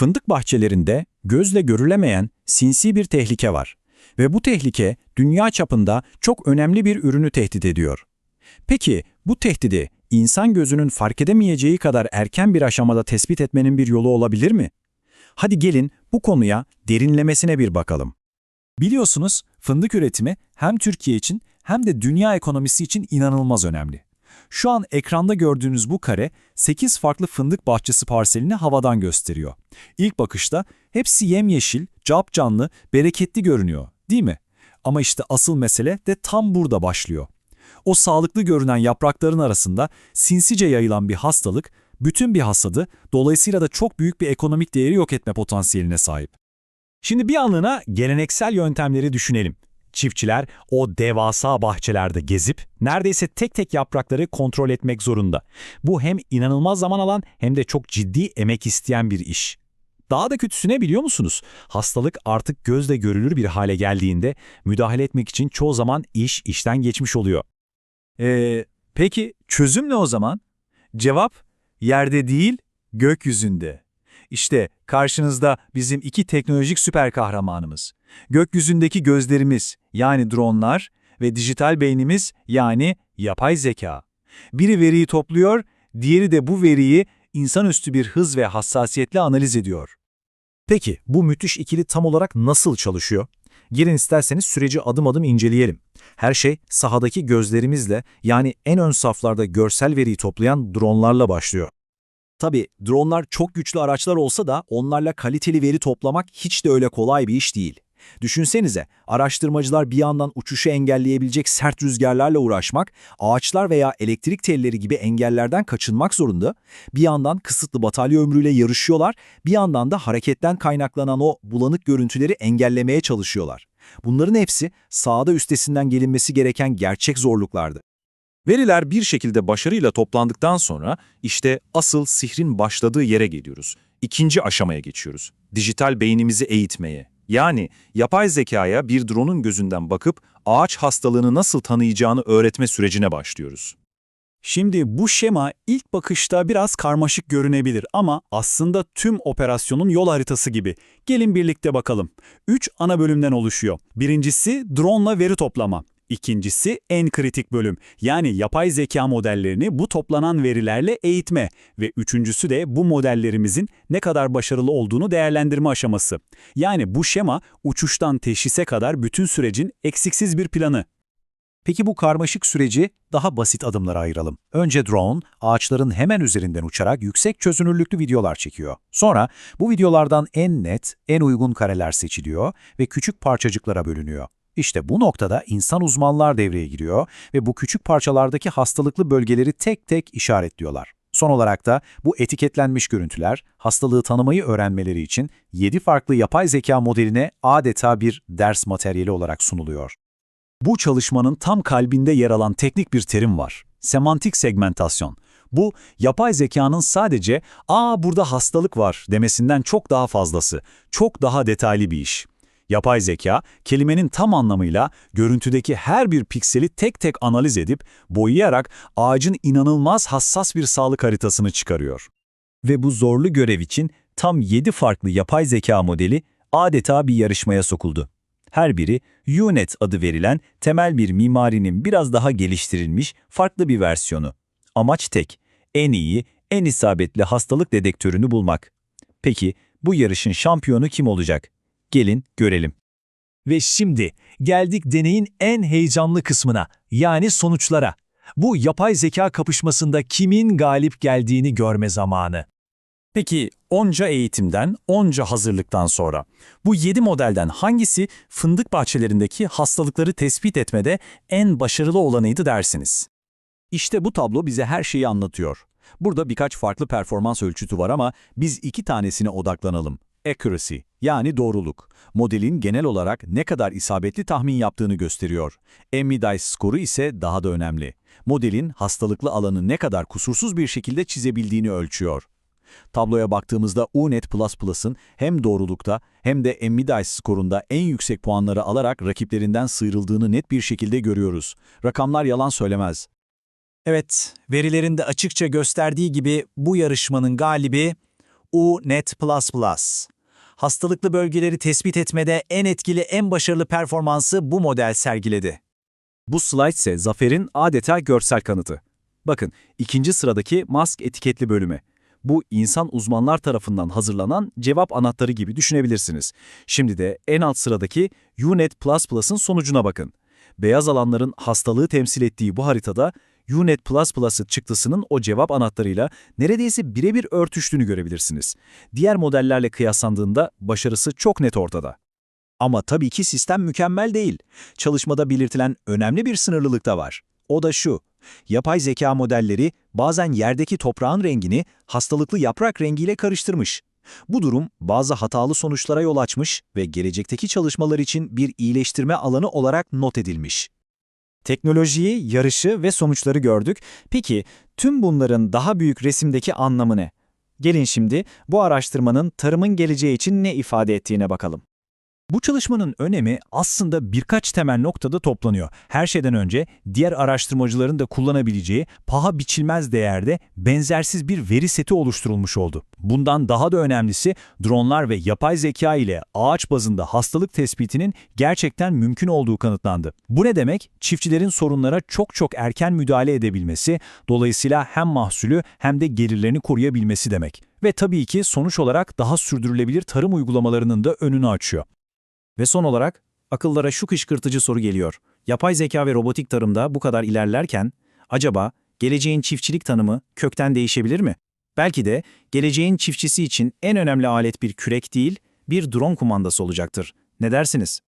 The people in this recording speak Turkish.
Fındık bahçelerinde gözle görülemeyen sinsi bir tehlike var. Ve bu tehlike dünya çapında çok önemli bir ürünü tehdit ediyor. Peki bu tehdidi insan gözünün fark edemeyeceği kadar erken bir aşamada tespit etmenin bir yolu olabilir mi? Hadi gelin bu konuya derinlemesine bir bakalım. Biliyorsunuz fındık üretimi hem Türkiye için hem de dünya ekonomisi için inanılmaz önemli. Şu an ekranda gördüğünüz bu kare 8 farklı fındık bahçesi parselini havadan gösteriyor. İlk bakışta hepsi yemyeşil, capcanlı, bereketli görünüyor, değil mi? Ama işte asıl mesele de tam burada başlıyor. O sağlıklı görünen yaprakların arasında sinsice yayılan bir hastalık, bütün bir hasadı, dolayısıyla da çok büyük bir ekonomik değeri yok etme potansiyeline sahip. Şimdi bir anlığına geleneksel yöntemleri düşünelim. Çiftçiler o devasa bahçelerde gezip neredeyse tek tek yaprakları kontrol etmek zorunda. Bu hem inanılmaz zaman alan hem de çok ciddi emek isteyen bir iş. Daha da kötüsü ne biliyor musunuz? Hastalık artık gözle görülür bir hale geldiğinde müdahale etmek için çoğu zaman iş işten geçmiş oluyor. Ee, peki çözüm ne o zaman? Cevap, yerde değil, gökyüzünde. İşte karşınızda bizim iki teknolojik süper kahramanımız. Gökyüzündeki gözlerimiz yani dronlar ve dijital beynimiz yani yapay zeka. Biri veriyi topluyor, diğeri de bu veriyi insanüstü bir hız ve hassasiyetle analiz ediyor. Peki bu müthiş ikili tam olarak nasıl çalışıyor? Gelin isterseniz süreci adım adım inceleyelim. Her şey sahadaki gözlerimizle yani en ön saflarda görsel veriyi toplayan dronlarla başlıyor. Tabii dronlar çok güçlü araçlar olsa da onlarla kaliteli veri toplamak hiç de öyle kolay bir iş değil. Düşünsenize, araştırmacılar bir yandan uçuşu engelleyebilecek sert rüzgarlarla uğraşmak, ağaçlar veya elektrik telleri gibi engellerden kaçınmak zorunda, bir yandan kısıtlı batarya ömrüyle yarışıyorlar, bir yandan da hareketten kaynaklanan o bulanık görüntüleri engellemeye çalışıyorlar. Bunların hepsi sahada üstesinden gelinmesi gereken gerçek zorluklardı. Veriler bir şekilde başarıyla toplandıktan sonra işte asıl sihrin başladığı yere geliyoruz. İkinci aşamaya geçiyoruz. Dijital beynimizi eğitmeye. Yani yapay zekaya bir drone'un gözünden bakıp ağaç hastalığını nasıl tanıyacağını öğretme sürecine başlıyoruz. Şimdi bu şema ilk bakışta biraz karmaşık görünebilir ama aslında tüm operasyonun yol haritası gibi. Gelin birlikte bakalım. Üç ana bölümden oluşuyor. Birincisi drone'la veri toplama. İkincisi en kritik bölüm yani yapay zeka modellerini bu toplanan verilerle eğitme ve üçüncüsü de bu modellerimizin ne kadar başarılı olduğunu değerlendirme aşaması. Yani bu şema uçuştan teşhise kadar bütün sürecin eksiksiz bir planı. Peki bu karmaşık süreci daha basit adımlara ayıralım. Önce drone, ağaçların hemen üzerinden uçarak yüksek çözünürlüklü videolar çekiyor. Sonra bu videolardan en net, en uygun kareler seçiliyor ve küçük parçacıklara bölünüyor. İşte bu noktada insan uzmanlar devreye giriyor ve bu küçük parçalardaki hastalıklı bölgeleri tek tek işaretliyorlar. Son olarak da bu etiketlenmiş görüntüler hastalığı tanımayı öğrenmeleri için 7 farklı yapay zeka modeline adeta bir ders materyali olarak sunuluyor. Bu çalışmanın tam kalbinde yer alan teknik bir terim var. Semantik segmentasyon. Bu, yapay zekanın sadece ''aa burada hastalık var'' demesinden çok daha fazlası, çok daha detaylı bir iş. Yapay zeka, kelimenin tam anlamıyla görüntüdeki her bir pikseli tek tek analiz edip, boyayarak ağacın inanılmaz hassas bir sağlık haritasını çıkarıyor. Ve bu zorlu görev için tam 7 farklı yapay zeka modeli adeta bir yarışmaya sokuldu. Her biri UNET adı verilen temel bir mimarinin biraz daha geliştirilmiş farklı bir versiyonu. Amaç tek, en iyi, en isabetli hastalık dedektörünü bulmak. Peki bu yarışın şampiyonu kim olacak? Gelin görelim. Ve şimdi geldik deneyin en heyecanlı kısmına, yani sonuçlara. Bu yapay zeka kapışmasında kimin galip geldiğini görme zamanı. Peki onca eğitimden, onca hazırlıktan sonra bu 7 modelden hangisi fındık bahçelerindeki hastalıkları tespit etmede en başarılı olanıydı dersiniz? İşte bu tablo bize her şeyi anlatıyor. Burada birkaç farklı performans ölçütü var ama biz iki tanesine odaklanalım. Accuracy yani doğruluk, modelin genel olarak ne kadar isabetli tahmin yaptığını gösteriyor. Emmy skoru ise daha da önemli. Modelin hastalıklı alanı ne kadar kusursuz bir şekilde çizebildiğini ölçüyor. Tabloya baktığımızda UNET++'ın hem doğrulukta hem de Emmy skorunda en yüksek puanları alarak rakiplerinden sıyrıldığını net bir şekilde görüyoruz. Rakamlar yalan söylemez. Evet, verilerinde açıkça gösterdiği gibi bu yarışmanın galibi UNET++. Hastalıklı bölgeleri tespit etmede en etkili, en başarılı performansı bu model sergiledi. Bu slide ise zaferin adeta görsel kanıtı. Bakın ikinci sıradaki mask etiketli bölümü. Bu insan uzmanlar tarafından hazırlanan cevap anahtarı gibi düşünebilirsiniz. Şimdi de en alt sıradaki UNET++'ın sonucuna bakın. Beyaz alanların hastalığı temsil ettiği bu haritada UNET++ çıktısının o cevap anahtarıyla neredeyse birebir örtüştüğünü görebilirsiniz. Diğer modellerle kıyaslandığında başarısı çok net ortada. Ama tabii ki sistem mükemmel değil. Çalışmada belirtilen önemli bir sınırlılık da var. O da şu. Yapay zeka modelleri bazen yerdeki toprağın rengini hastalıklı yaprak rengiyle karıştırmış. Bu durum bazı hatalı sonuçlara yol açmış ve gelecekteki çalışmalar için bir iyileştirme alanı olarak not edilmiş. Teknolojiyi, yarışı ve sonuçları gördük. Peki tüm bunların daha büyük resimdeki anlamı ne? Gelin şimdi bu araştırmanın tarımın geleceği için ne ifade ettiğine bakalım. Bu çalışmanın önemi aslında birkaç temel noktada toplanıyor. Her şeyden önce diğer araştırmacıların da kullanabileceği paha biçilmez değerde benzersiz bir veri seti oluşturulmuş oldu. Bundan daha da önemlisi dronlar ve yapay zeka ile ağaç bazında hastalık tespitinin gerçekten mümkün olduğu kanıtlandı. Bu ne demek? Çiftçilerin sorunlara çok çok erken müdahale edebilmesi, dolayısıyla hem mahsulü hem de gelirlerini koruyabilmesi demek. Ve tabii ki sonuç olarak daha sürdürülebilir tarım uygulamalarının da önünü açıyor. Ve son olarak akıllara şu kışkırtıcı soru geliyor. Yapay zeka ve robotik tarımda bu kadar ilerlerken acaba geleceğin çiftçilik tanımı kökten değişebilir mi? Belki de geleceğin çiftçisi için en önemli alet bir kürek değil, bir drone kumandası olacaktır. Ne dersiniz?